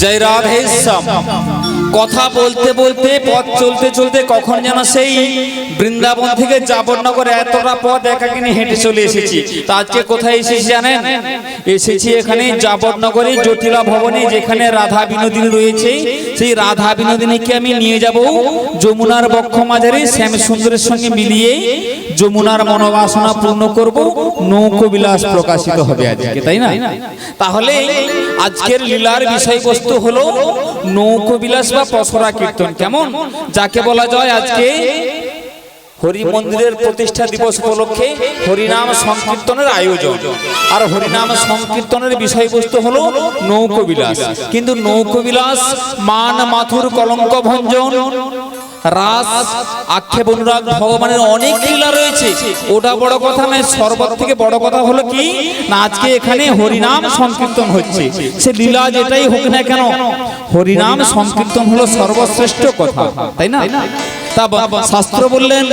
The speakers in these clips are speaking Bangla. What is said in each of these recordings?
জয় রাধে শ্যাম কথা বলতে বলতে, পথ চলতে চলতে কখন যেন সেই বৃন্দাবন থেকে জাবরনগর এতটা পথ একাকিনি হেঁটে চলে এসেছি। তা আজকে কোথায় এসেছি জানেন? এসেছি এখানে জাবরনগরে জটিলা ভবনে যেখানে রাধা বিনোদিনী রয়েছে। সেই রাধা বিনোদিনীকে আমি নিয়ে যাব যমুনার বক্ষ মাঝারে শ্যাম সুন্দরের সঙ্গে মিলিয়ে যমুনার মনোবাসনা পূর্ণ করব। নৌকো বিলাস প্রকাশিত হবে আজকে, তাই না? তাহলে আজকের লীলার বিষয়বস্তু হলো নৌকো বা কীর্তন। কেমন? যাকে বলা যায় আজকে হরি মন্দিরের প্রতিষ্ঠা দিবস উপলক্ষে হরিনাম সংকীর্তনের আয়োজন। আর হরিনাম সংকীর্তনের বিষয়বস্তু হলো নৌকবিলাস। কিন্তু নৌকবিলাস মান মাথুর কলঙ্ক ভঞ্জন। রাস, আক্ষেপ, অনুরাগ, ভগবানের অনেক লীলা রয়েছে। ওটা বড় কথা নয় সর্বত থেকে বড় কথা হলো কি? না, আজকে এখানে হরিনাম সংকীর্তন হচ্ছে। সে লীলা যেটাই হোক না কেন, হরিনাম সংকীর্তন হলো সর্বশ্রেষ্ঠ কথা, তাই না? তা শাস্ত্র বললেন,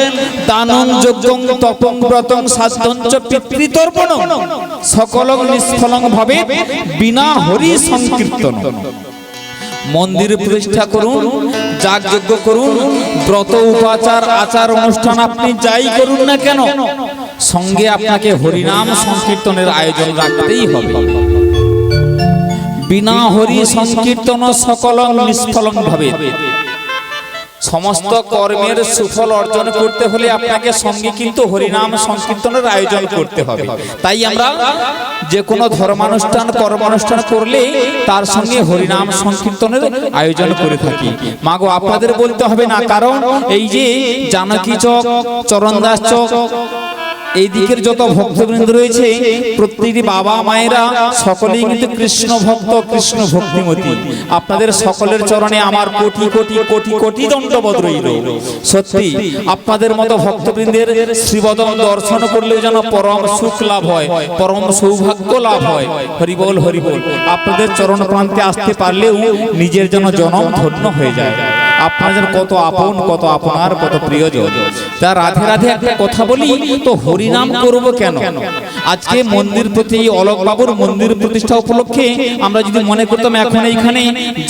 দানং যজ্ঞং তপং ব্রতং সাধঞ্চ পিতৃতর্পণ। সকলং নিষ্ফলং ভাবে বিনা হরি সংকীর্তন মন্দির প্রতিষ্ঠা করুন যাগ যজ্ঞ করুন ব্রত উপাচার আচার অনুষ্ঠান আপনি যাই করুন না কেন? সঙ্গে আপনাকে হরিনাম সংকীর্তনের আয়োজন রাখতেই হবে। বিনা হরি সংকীর্তন সকল নিষ্ফলন ভাবে সমস্ত কর্মের সুফল অর্জন করতে হলে আপনাকে সঙ্গে কিন্তু হরিনাম সংকীর্তনের আয়োজন করতে হবে। তাই আমরা যে কোনো ধর্মানুষ্ঠান কর্মানুষ্ঠান করলে তার সঙ্গে হরিনাম সংকীর্তনের আয়োজন করে থাকি। মা গো আপনাদের বলতে হবে না কারণ এই যে জানকী চক চরণদাস চক এই দিকের যত ভক্তবৃন্দ রয়েছে প্রত্যেকটি বাবা মায়েরা সকলেই কিন্তু কৃষ্ণ ভক্ত কৃষ্ণ ভক্তিমতী। আপনাদের সকলের চরণে আমার কোটি কোটি কোটি কোটি দণ্ডবোধ রইল সত্যি আপনাদের মতো ভক্তবৃন্দের শ্রীবদন দর্শন করলেও যেন পরম সুখ লাভ হয় পরম সৌভাগ্য লাভ হয়। হরিবল হরিবল। আপনাদের চরণ প্রান্তে আসতে পারলেও নিজের যেন জনম ধন্য হয়ে যায়। আপনার যেন কত আপন, কত আপনার, কত প্রিয়জন। তা রাধে রাধে একটা কথা বলি, তো হরিনাম করব কেন? আজকে মন্দির প্রতি এই বাবুর মন্দির প্রতিষ্ঠা উপলক্ষে আমরা যদি মনে করতাম এখন এইখানে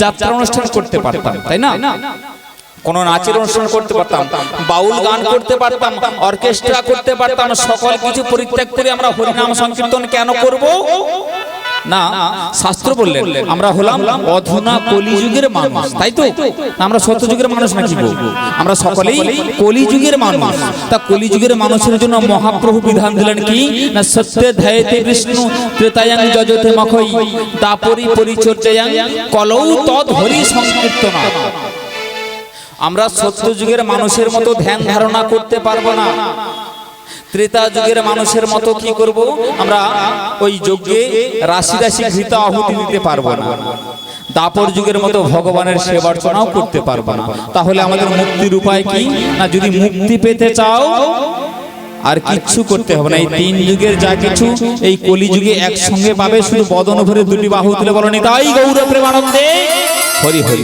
যাত্রা অনুষ্ঠান করতে পারতাম, তাই না? কোন নাচের অনুষ্ঠান করতে পারতাম, বাউল গান করতে পারতাম, অর্কেস্ট্রা করতে পারতাম, সকল কিছু পরিত্যাগ করে আমরা হরিনাম সংকীর্তন কেন করব? না, শাস্ত্র বললেন, আমরা হলাম অধুনা কলিযুগের মানুষ, তাই তো? আমরা সত্যযুগের মানুষ নাকি আমরা সকলেই কলিযুগের মানুষ। তা কলিযুগের মানুষের জন্য মহাপ্রভু বিধান দিলেন কি? না, সত্যে ধ্যায়তে বিষ্ণু ত্রেতায়াং যজতে মখই দাপরি পরিচর্যায়াং কলৌ তদ হরি সংকীর্তনা। আমরা সত্য যুগের মানুষের মতো ধ্যান ধারণা করতে পারব না। ত্রেতা যুগের মানুষের মতো কি করব? আমরা ওই যজ্ঞে রাশি রাশি ঘৃত আহুতি দিতে পারব না। দাপর যুগের মতো ভগবানের সেবার্চনাও করতে পারব না। তাহলে আমাদের মুক্তির উপায় কি? না, যদি মুক্তি পেতে চাও, আর কিচ্ছু করতে হবে না। এই তিন যুগের যা কিছু, এই কলি যুগে একসঙ্গে পাবে। শুধু বদন ভরে দুটি বাহু তুলে বলনি তাই গৌর প্রেমানন্দে হরি হরি।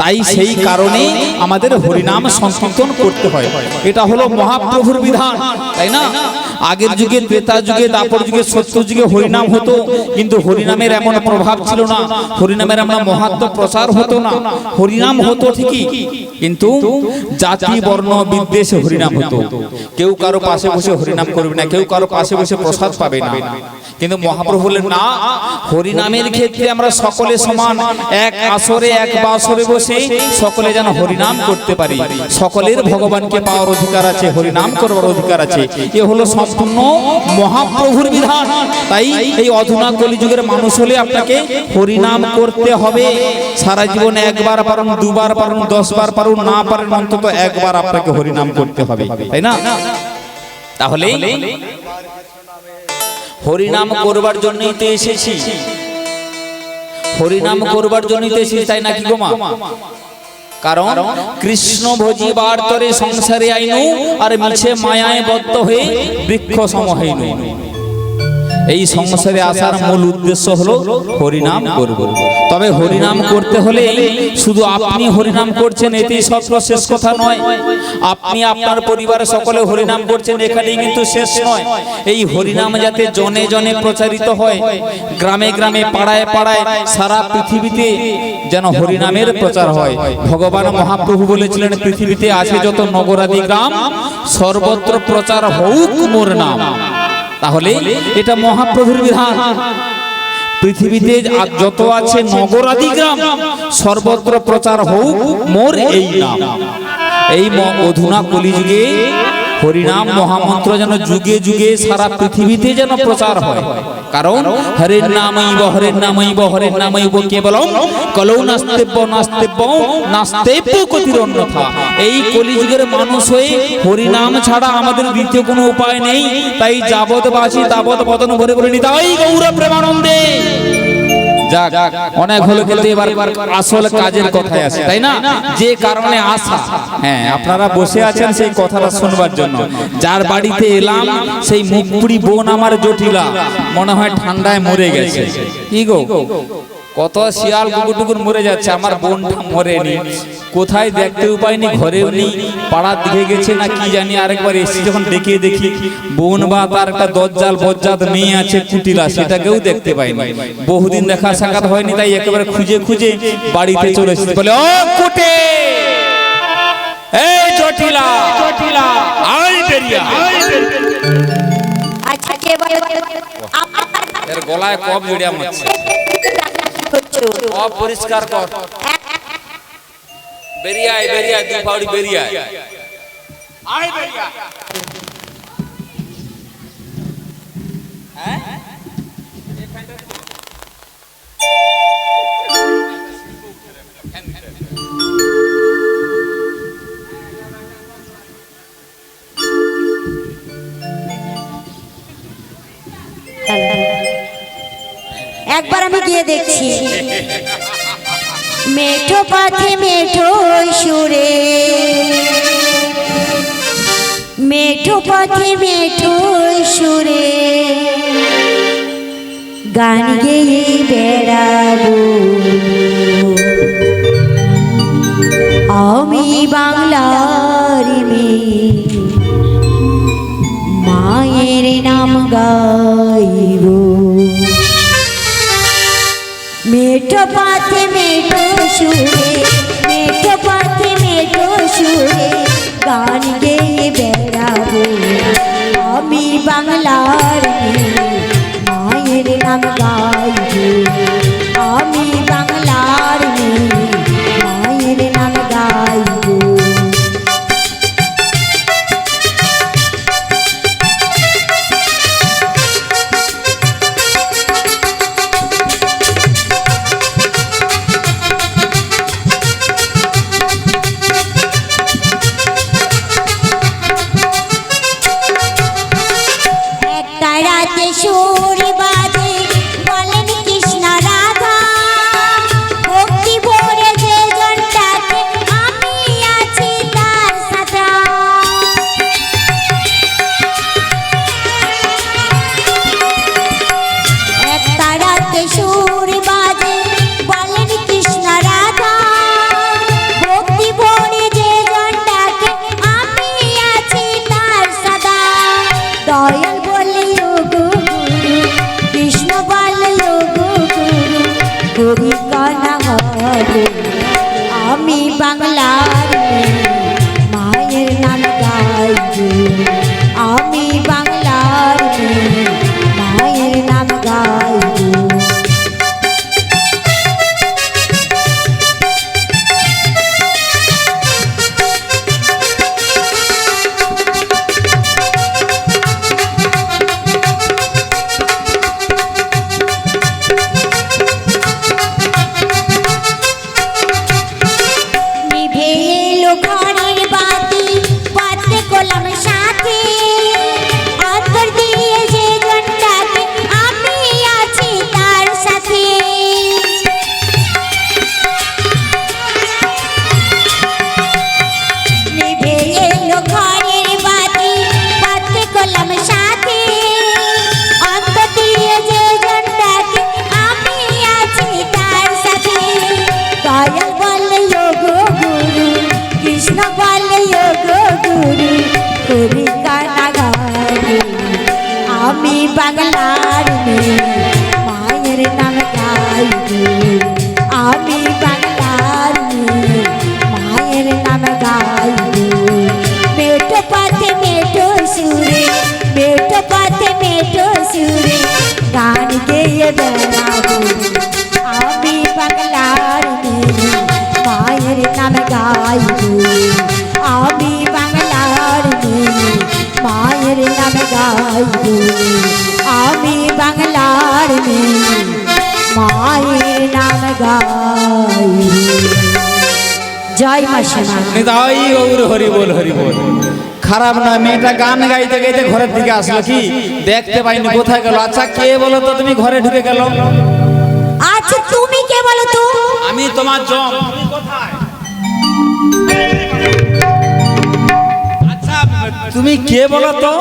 তাই সেই কারণে আমাদের হরিনাম সংকীর্তন করতে হয়। এটা হলো মহাপ্রভুর বিধান তাই না? আগের যুগে ত্রেতা যুগে দাপর যুগে সত্য যুগে হরিনাম হতো। কিন্তু হরিনামের এমন প্রভাব ছিল না। হরিনামের এমন মহাত্ম প্রচার হতো না। হরিনাম হতো ঠিকই। কিন্তু জাতি বর্ণ বিদ্বেষে হরিনাম হতো। কেউ কারও পাশে বসে হরিনাম করবে না কেউ কারও পাশে বসে প্রসাদ পাবে না। কিন্তু মহাপ্রভু বললেন না হরিনামের ক্ষেত্রে আমরা সকলে সমান। এক আসরে এক বাসরে বসে সকলে যেন হরিনাম করতে পারি। সকলের ভগবানকে পাওয়ার অধিকার আছে হরিনাম করবার অধিকার আছে। এ হলো সম্পূর্ণ মহাপ্রভুর বিধান। তাই এই অধুনা কলিযুগের মানুষ হলে আপনাকে হরিনাম করতে হবে। সারা জীবন একবার পারুন, দুবার পারুন দশ বার পারুন, না পারেন, অন্তত একবার আপনাকে হরিনাম করতে হবে। তাই না? তাহলে হরিনাম করবার জন্যই তো এসেছি। হরিনাম করবার জন্যই তো এসেছি, তাই নাকি গোমা কারণ কৃষ্ণ ভোজি বার্তরে সংসারে আইনু আর মিছে মায়ায় বদ্ধ হয়ে বৃক্ষ সম হইনু। এই সংসারে আসার মূল উদ্দেশ্য হলো হরিনাম করব। তবে হরিনাম করতে হলে শুধু আপনি হরিনাম করছেন, এতেই সব শেষ কথা নয়। আপনি আপনার পরিবারের সকলে হরিনাম করছেন, এখানেই কিন্তু শেষ নয়। এই হরিনাম যাতে জনে জনে প্রচারিত হয়, গ্রামে গ্রামে, পাড়ায় পাড়ায়, সারা পৃথিবীতে যেন হরিনামের প্রচার হয়। ভগবান মহাপ্রভু বলেছিলেন, পৃথিবীতে আছে যত নগরাদি গ্রাম, সর্বত্র প্রচার হোক মোর নাম। তাহলে এটা মহাপ্রভুর বিধান। পৃথিবীতে আর যত আছে নগরাদি গ্রাম সর্বত্র প্রচার হোক মোর এই নাম। এই অধুনা কলিযুগে হরিনাম মহামন্ত্র যেন যুগে যুগে সারা পৃথিবীতে যেন প্রচার হয়। কারণ হরের নামৈব হরের নামৈব হরের নামৈব কেবলম কলৌ নাস্তেব্য নাস্তেব্য নাস্তেব্য গতির অন্যথা। এই কলিযুগের মানুষ হয়ে হরিনাম ছাড়া আমাদের দ্বিতীয় কোনো উপায় নেই। তাই যাবত বাসি তাবত বদন ভরে ভরে নিতাই গৌর প্রেমানন্দে। যাক, অনেক হলো কিন্তু এবার আসল কাজের কথায় আসে তাই না? যে কারণে আসা হ্যাঁ আপনারা বসে আছেন সেই কথাটা শুনবার জন্য। যার বাড়িতে এলাম, সেই মুখপুরি বোন আমার জটিলা। মনে হয় ঠান্ডায় মরে গেছে। কি গো? কত শিয়াল কুকুর টুকুর মরে যাচ্ছে আমার বোনটা মরেনি। কোথায় দেখতেও পাইনি ঘরেও নেই পাড়ার দিকে গেছে না কি জানি আরেকবার এসে যখন দেখিয়ে দেখি বোন বা তার একটা দজ্জাল বজ্জাত মেয়ে আছে কুটিলা সেটাকেও দেখতে পাইনি। বহুদিন দেখা সাক্ষাৎ হয়নি তাই একেবারে খুঁজে খুঁজে বাড়িতে চলে এসেছে। বলে ও কুটে! এই জটিলা জটিলা আই বেরিয়া আচ্ছা কে বলে? আমার এর গলায় কব জড়িয়া মারছে। কি করছ কব পরিষ্কার কর বেরিয়ে আয় বেরিয়ে আয় দুই পাউড়ি বেরিয়ে আয় একবার আমি গিয়ে দেখছি। মেঠো পথে মেঠো সুরে মেঠো পথে মেঠো সুরে গান গেয়ে বেড়াবো। আমি বাংলার মেয়ে। মায়ের নাম গাইব। মেঠো পথে মিঠো সুরে। আমি বাংলার জয় মাসিমা নিতাই গৌর হরি বল হরি বল খারাপ না মেয়েটা গান গাইতে গাইতে ঘরের দিকে আসলো কি? দেখতে পাইনি কোথায় গেল? আচ্ছা কে বলো তো তুমি ঘরে ঢুকে গেল? আচ্ছা তুমি কে বলো তো? আমি তোমার জম। আচ্ছা তুমি কে বলো তো?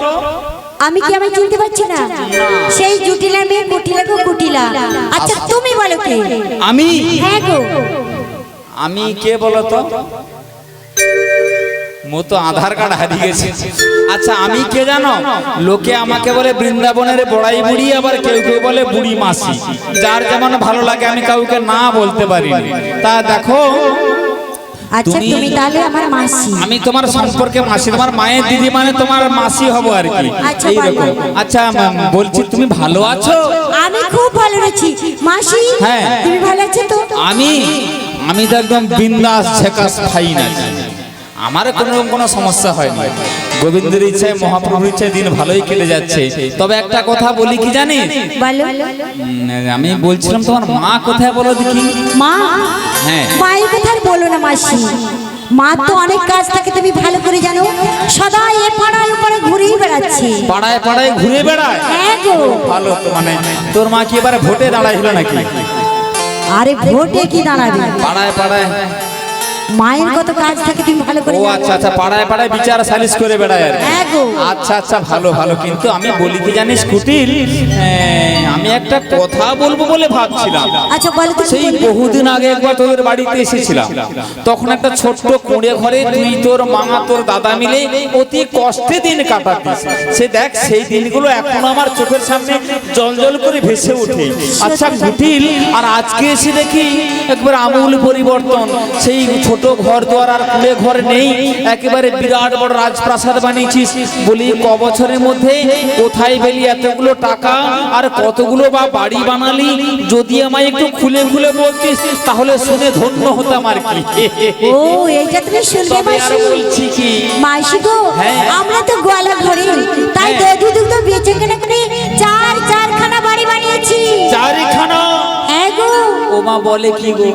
আমি কি আমি চিনতে পারছি না? সেই জুটিলা মেয়ে কুটিলা গো কুটিলা। আচ্ছা। তুমি বলো কে? আমি? হ্যাঁ গো। আমি কে বলো তো মো আধার কার্ড হারিয়ে গেছে। আচ্ছা আমি কে জানো? লোকে আমাকে বলে বৃন্দাবনের বড়াই বুড়ি আবার কেউ কেউ বলে বুড়ি মাসি। যার যেমন ভালো লাগে আমি কাউকে না বলতে পারি। তা দেখো আচ্ছা তুমি- তুমি তাহলে আমার মাসি। আমি তোমার সম্পর্কে মাসি তোমার মায়ের দিদি মানে তোমার মাসি হব আর কি। আচ্ছা, এইরকম আচ্ছা বলছি তুমি ভালো আছো? আমি খুব ভালো আছি। মাসি হ্যাঁ। তুমি ভালো আছো তো? আমি আমি তো একদম বিন্দাস ঝেকাস ফাইন আছি আমার কোনো রকম কোনো সমস্যা হয়নি। গোবিন্দের ইচ্ছায় মহাপ্রভুর ইচ্ছায় দিন ভালোই কেটে যাচ্ছে। তবে একটা কথা বলি কি জানি আমি বলছিলাম তোমার মা কোথায় বলো দেখি। মা? হ্যাঁ। মায়ের কথা আর বলো না মাসি। মা তো অনেক কাজ থাকে তুমি ভালো করে জানো। সদা এ পাড়ায় ওপারে ঘুরেই বেড়াচ্ছে। পাড়ায় পাড়ায় ঘুরে বেড়ায়? হ্যাঁ গো। ভালো তো মানে তোর মা কি এবারে ভোটে দাঁড়াইছিল নাকি? আরে ভোটে কি দাঁড়াবে পাড়ায় পাড়ায় মায়ের কত কাজ থাকে তুমি ভালো করে ও আচ্ছা আচ্ছা পাড়ায় পাড়ায় বিচার সালিশ করে বেড়ায় আর। হ্যাঁ আচ্ছা আচ্ছা ভালো ভালো। কিন্তু আমি বলি কি জানিস কুটিল? হ্যাঁ, আমি একটা কথা বলব বলে ভাবছিলাম। আচ্ছা বলো তো সেই বহুদিন আগে একবার তোদের বাড়িতে এসেছিলাম। তখন একটা ছোট্ট কুঁড়ে ঘরে তুই তোর মা তোর দাদা মিলে অতি কষ্টে দিন কাটাতিস। সে দেখ সেই দিনগুলো এখন আমার চোখের সামনে জল জল করে ভেসে ওঠে। আচ্ছা কুটিল আর আজকে এসে দেখি একবার আমূল পরিবর্তন। সেই ছোট ঘর দুয়ার আর কুড়ে ঘর নেই। একেবারে বিরাট বড় রাজপ্রাসাদ বানিয়েছিস। বলি ক বছরের মধ্যে কোথায় পেলি এতগুলো টাকা? আর কতগুলো বা বাড়ি বানালি? যদি আমায় একটু খুলে খুলে বলতিস তাহলে শুনে ধন্য হতাম আর কি। ও এইটা তুমি শুনবে মাসি? বলছি কি? মাসি গো হ্যাঁ। আমরা তো গোয়ালা ঘরে। তাই হ্যাঁ। দধি করে চার চারখানা বাড়ি বানিয়েছি। চারিখানা? ওমা বলে কি গো?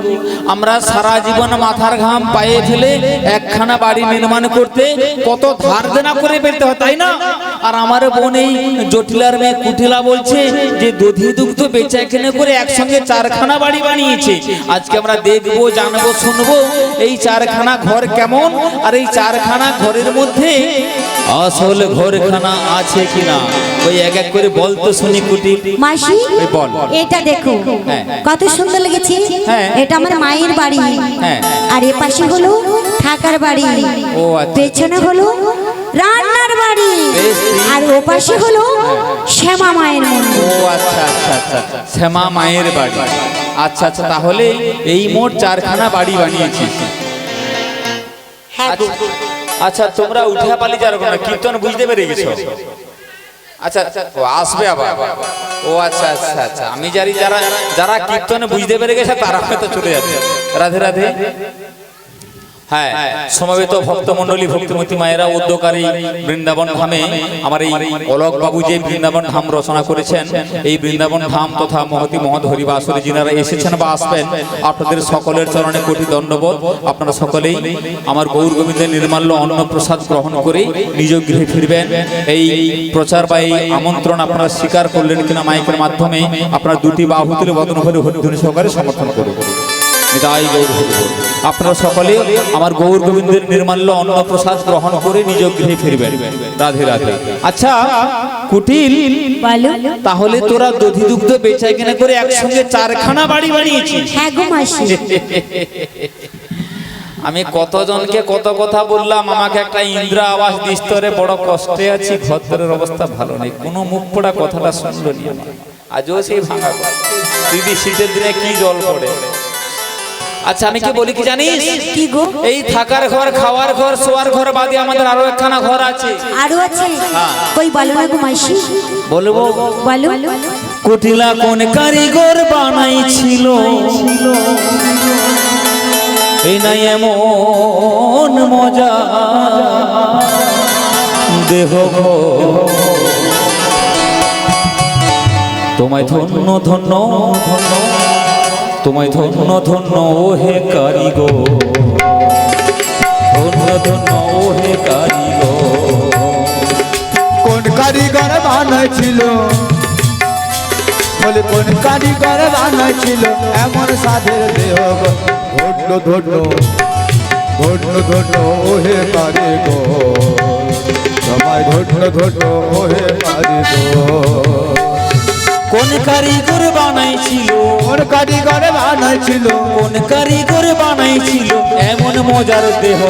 আমরা সারা জীবন মাথার ঘাম পায়ে ফেলে একখানা বাড়ি নির্মাণ করতে কত ধার দেনা করে ফেলতে হয়, তাই না? আর আমার বোন এই জটিলার মেয়ে কুটিলা বলছে যে দধি দুগ্ধ বেচা কেনে করে একসঙ্গে চারখানা বাড়ি বানিয়েছে। আজকে আমরা দেখব, জানব, শুনব এই চারখানা ঘর কেমন? আর এই চারখানা ঘরের মধ্যে আসল ঘরখানা আছে কিনা? ওই এক এক করে বলতো শুনি কুটি। মাসি বল। এটা দেখো। হ্যাঁ। কত সুন্দর লেগেছে। হ্যাঁ। এটা আমার মায়ের বাড়ি। হ্যাঁ। আর এ পাশে হলো থাকার বাড়ি। ও আচ্ছা। পেছনে হলো রান্নার বাড়ি। আর ও পাশে হলো শ্যামা মায়ের মন্দির। ও আচ্ছা আচ্ছা আচ্ছা। শ্যামা মায়ের বাড়ি। আচ্ছা আচ্ছা তাহলে এই মোট চারখানা বাড়ি বানিয়েছিস হ্যাঁ। আচ্ছা, তোমরা উঠে পালি যার কোন কীর্তন বুঝতে পেরে গেছো? আচ্ছা ও আসবে আবার। ও আচ্ছা আচ্ছা আচ্ছা আমি জানি যারা যারা কীর্তনে বুঝতে পেরে গেছে তারা হয়তো চলে যাচ্ছে। রাধে রাধে। হ্যাঁ সমবেত ভক্তমণ্ডলী ভক্তিমতী মায়েরা উদ্যোগকারী বৃন্দাবন ধামে আমার এই অলোক বাবু যে বৃন্দাবন ধাম রচনা করেছেন এই বৃন্দাবন ধাম তথা মহতি মহৎ হরিবাসরে যিনারা এসেছেন বা আসবেন আপনাদের সকলের চরণে কোটি দণ্ডবোধ। আপনারা সকলেই আমার গৌর গোবিন্দের নির্মাল্য অন্ন প্রসাদ গ্রহণ করে নিজ গৃহে ফিরবেন। এই প্রচার বা এই আমন্ত্রণ আপনারা স্বীকার করলেন কিনা মাইকের মাধ্যমে আপনারা দুটি বাহু তুলে বদন ভরে হরিধ্বনি সহকারে সমর্থন করুন। নিতাই গৌর। আপনারা সকলে আমার গৌর গোবিন্দের নির্মাল্য অন্ন প্রসাদ গ্রহণ করে নিজ গৃহে ফিরবেন। রাধে রাধে। আচ্ছা কুটিল বলো? তাহলে তোরা দধি দুগ্ধ বেচাই কেনা করে একসঙ্গে চারখানা বাড়ি বানিয়েছিস। হ্যাঁ আমি কতজনকে কত কথা বললাম আমাকে একটা ইন্দ্রা আবাস দিস্তরে বড় কষ্টে আছি ঘরের অবস্থা ভালো নেই। কোনো মুখ পড়া কথাটা শুনলো নি আজও সেই ভাঙা কথা। দিদি শীতের দিনে কি জল পড়ে? আচ্ছা আমি কি বলি কি জানিস? কি গো? এই থাকার ঘর খাওয়ার ঘর শোয়ার ঘর বাদে আমাদের আরও একখানা ঘর আছে। আরও আছে? হ্যাঁ। কই বলো না গো বলব? বলো। কুটিলা কোন কারিগর বানাইছিল? এই নাই এমন এমন মজা। দেহ গো। তোমায় ধন্য ধন্য ধন্য। তোমায় ধন্য ধন্য ও হে কারিগো ধন্য ধন্য ও হে কারিগো কোন কারিগর বানাইছিল বলে কোন কারিগর বানাইছিল এমন সাধের দেহ গো। ধন্য ধন্য ধন্য ধন্য ওহে কারিগো সবাই ধন্য ধন্য ওহে কারিগো কোন কারিগর বানাইছিল? কোন কারিগর বানাইছিল? কোন কারিগর বানাইছিল? এমন মজার দেহ।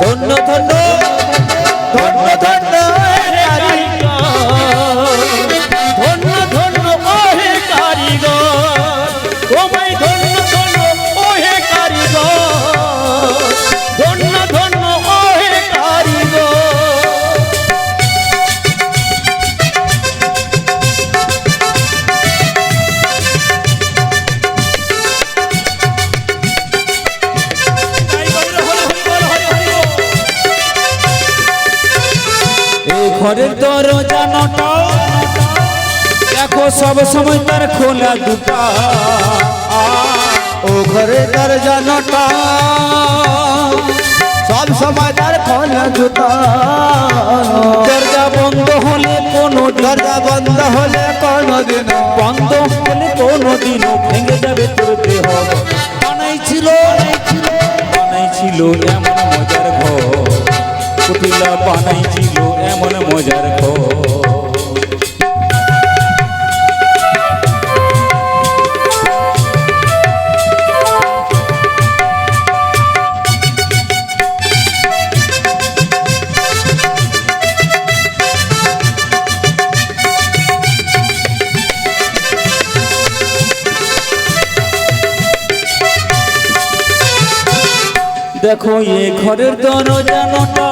ধন্য ধন্য। ধন্য ধন্য। ঘরের দরজানটা দেখো সব সময় তার খোলা দুটা। ও ঘরে তার জানটা সব সময় তার খোলা জুতা। দরজা বন্ধ হলে কোনো দরজা বন্ধ হলে কোনদিন বন্ধ হলে কোনো দিনও ভেঙে যাবে তোর দেহ। বানাইছিল বানাইছিল এমন মজার ঘর। কুটিলা বানাইছিল এমন মজার ঘর দেখো এ ঘরের দরজানটা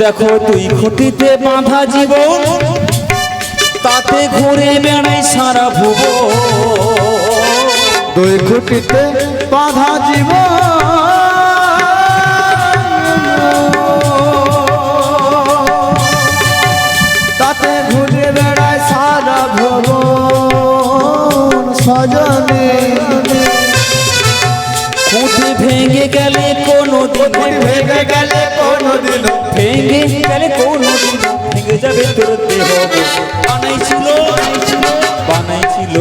দেখো তুই খুঁটিতে বাঁধা জীবন, তাতে ঘুরে বেড়াই সারা ভুব দুই খুঁটিতে বাঁধা জীব তাতে ঘুরে বেড়ায় সারা ভবন। সজনে ভেঙে গেলে কোনো দিন ভেঙে গেলে কোনো দিন ভেঙে গেলে কোনো দিন ভেঙে যাবে তোর দেহ। বানাইছিল বানাইছিল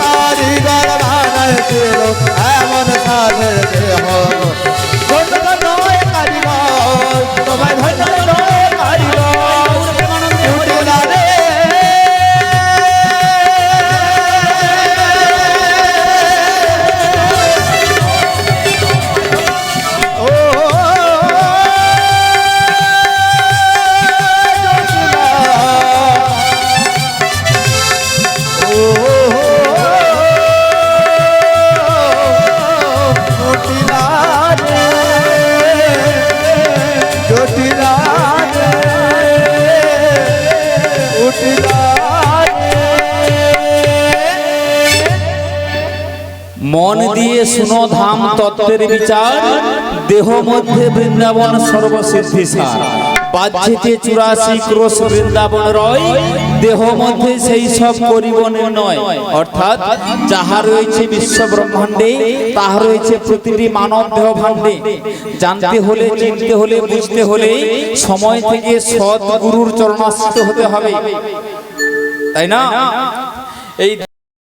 কারিগর বানাইছিল এমন সাধে দেহ। ধন্য মন দিয়ে শুনো ধাম তত্ত্বের বিচার, দেহ মধ্যে বৃন্দাবন সর্বসিদ্ধি সার। চুরাশি ক্রোশ বৃন্দাবন রয়, দেহ মধ্যে সেই সব করিবনের নয়। অর্থাৎ যাহা রয়েছে বিশ্ব ব্রহ্মাণ্ডে তাহা রয়েছে প্রতিটি মানব দেহ ভাণ্ডে জানতে হলে, চিনতে হলে, বুঝতে হলে সময় থেকে সৎ গুরুর চরণাশ্রিত হতে হবে। তাই না? এই